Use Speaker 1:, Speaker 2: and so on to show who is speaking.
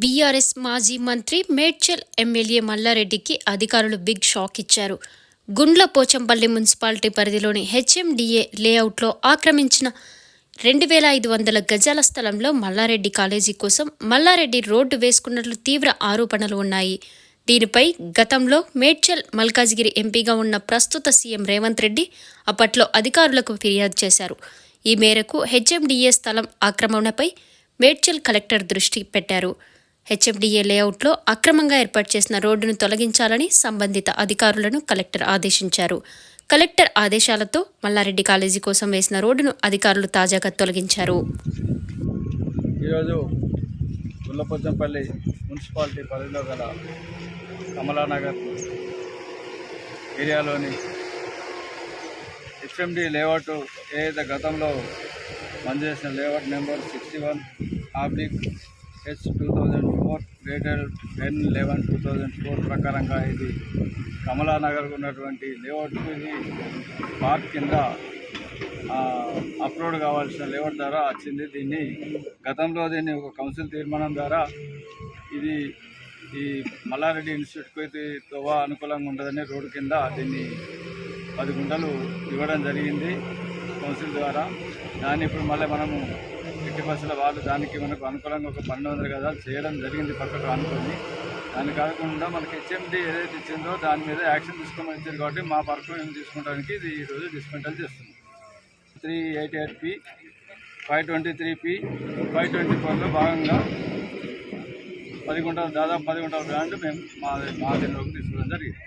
Speaker 1: BRS మాజీ మంత్రి Medchal MLA మల్లారెడ్డికి అధికారులు బిగ్ షాక్ ఇచ్చారు. గుండ్ల పోచంపల్లి మున్సిపాలిటీ పరిధిలోని హెచ్ఎండిఏ లేఅవుట్లో ఆక్రమించిన రెండు వేల ఐదు వందల గజాల స్థలంలో మల్లారెడ్డి కాలేజీ కోసం మల్లారెడ్డి రోడ్డు వేసుకున్నట్లు తీవ్ర ఆరోపణలు ఉన్నాయి. దీనిపై గతంలో మేడ్చల్ మల్కాజ్గిరి ఎంపీగా ఉన్న ప్రస్తుత సీఎం రేవంత్ రెడ్డి అప్పట్లో అధికారులకు ఫిర్యాదు చేశారు. ఈ మేరకు హెచ్ఎండిఏ స్థలం ఆక్రమణపై మేడ్చల్ కలెక్టర్ దృష్టి పెట్టారు. హెచ్ఎండిఏ లేఅవుట్లో అక్రమంగా ఏర్పాటు చేసిన రోడ్డును తొలగించాలని సంబంధిత అధికారులను కలెక్టర్ ఆదేశించారు. కలెక్టర్ ఆదేశాలతో మల్లారెడ్డి కాలేజీ కోసం వేసిన రోడ్డును అధికారులు తాజాగా తొలగించారు.
Speaker 2: ఈరోజు గుల్లపోచంపల్లి మున్సిపాలిటీ పరిధిలో గల కమలానగర్ ఏరియాలోని హెచ్ఎండి లేఅవుట్ ఏదైతే గతంలో మంజూరు చేసిన layout number sixty one oblique H two thousand four dated ten eleven two thousand four ప్రకారంగా ఇది కమలానగర్ ఉన్నటువంటి లేఅవుట్కు ఇది పార్క్ కింద అప్లోడ్ కావాల్సిన లేఅవుట్ ద్వారా వచ్చింది. దీన్ని గతంలో దీన్ని ఒక కౌన్సిల్ తీర్మానం ద్వారా ఇది ఈ మల్లారెడ్డి ఇన్స్టిట్యూట్కి తోవా అనుకూలంగా ఉంటుందని రోడ్డు కింద దీన్ని పది గుంటలు ఇవ్వడం జరిగింది. కౌన్సిల్ ద్వారా. దాన్ని ఇప్పుడు మళ్ళీ మనము సిటీ బస్సుల వాళ్ళు దానికి మనకు అనుకూలంగా ఒక పన్నెండు వందల గదాలు చేయడం జరిగింది పక్కకు అనుకుని దాన్ని కాకుండా మనకి హెచ్ఎండి ఏదైతే ఇచ్చిందో దాని మీద యాక్షన్ తీసుకోమని ఇచ్చారు కాబట్టి మా పర్కు మేము తీసుకోవడానికి ఇది ఈరోజు డిస్మెంటల్ చేస్తుంది three eighty eight P five twenty three P five twenty ఫోర్లో భాగంగా పది గుంటల దాదాపు పది గుంటల బ్రాండ్ మేము మా మా దీనిలోకి తీసుకోవడం జరిగింది.